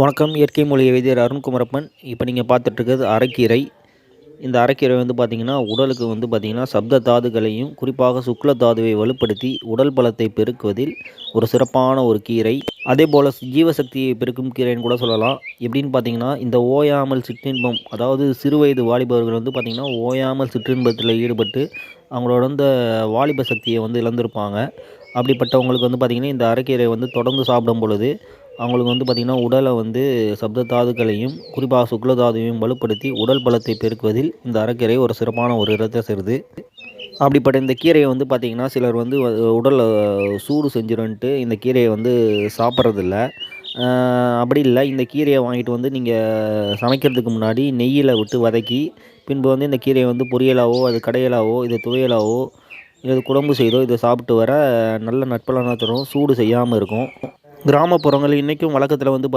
வணக்கம். இயற்கை மொழி வைத்தியர் அருண்குமரப்பன். இப்போ நீங்கள் பார்த்துட்ருக்கிறது அரைக்கீரை. இந்த அரைக்கீரை வந்து பார்த்திங்கன்னா உடலுக்கு வந்து பார்த்திங்கன்னா சப்த தாதுகளையும் குறிப்பாக சுக்ல தாதுவை வலுப்படுத்தி உடல் பலத்தை பெருக்குவதில் ஒரு சிறப்பான ஒரு கீரை. அதே போல் ஜீவசக்தியை பெருக்கும் கீரைன்னு கூட சொல்லலாம். எப்படின்னு பார்த்தீங்கன்னா இந்த ஓயாமல் சிற்றின்பம் அதாவது சிறுவயது வாலிபர்கள் வந்து பார்த்திங்கன்னா ஓயாமல் சிற்றின்பத்தில் ஈடுபட்டு அவங்களோட இந்த வாலிப சக்தியை வந்து இழந்திருப்பாங்க. அப்படிப்பட்டவங்களுக்கு வந்து பார்த்திங்கன்னா இந்த அரைக்கீரை வந்து தொடர்ந்து சாப்பிடும் பொழுது அவங்களுக்கு வந்து பார்த்திங்கன்னா உடலை வந்து சப்த தாதுக்களையும் குறிப்பாக சுக்லதாதுவையும் வலுப்படுத்தி உடல் பலத்தை பெருக்குவதில் இந்த அரைக்கீரை ஒரு சிறப்பான ஒரு இடத்தை சேருது. அப்படிப்பட்ட இந்த கீரையை வந்து பார்த்திங்கன்னா சிலர் வந்து உடலை சூடு செஞ்சிருன்ட்டு இந்த கீரையை வந்து சாப்பிட்றதில்ல. அப்படி இல்லை இந்த கீரையை வாங்கிட்டு வந்து நீங்கள் சமைக்கிறதுக்கு முன்னாடி நெய்யில் விட்டு வதக்கி பின்பு வந்து இந்த கீரையை வந்து பொரியலாவோ அது கடையலாவோ இது துவையலாவோ இது குழம்பு செய்தோ இதை சாப்பிட்டு வர நல்ல நட்பலனை தரும் சூடு செய்யாமல் இருக்கும். கிராமப்புறங்கள் இன்றைக்கும் வழக்கத்தில் வந்து பார்த்திங்கன்னா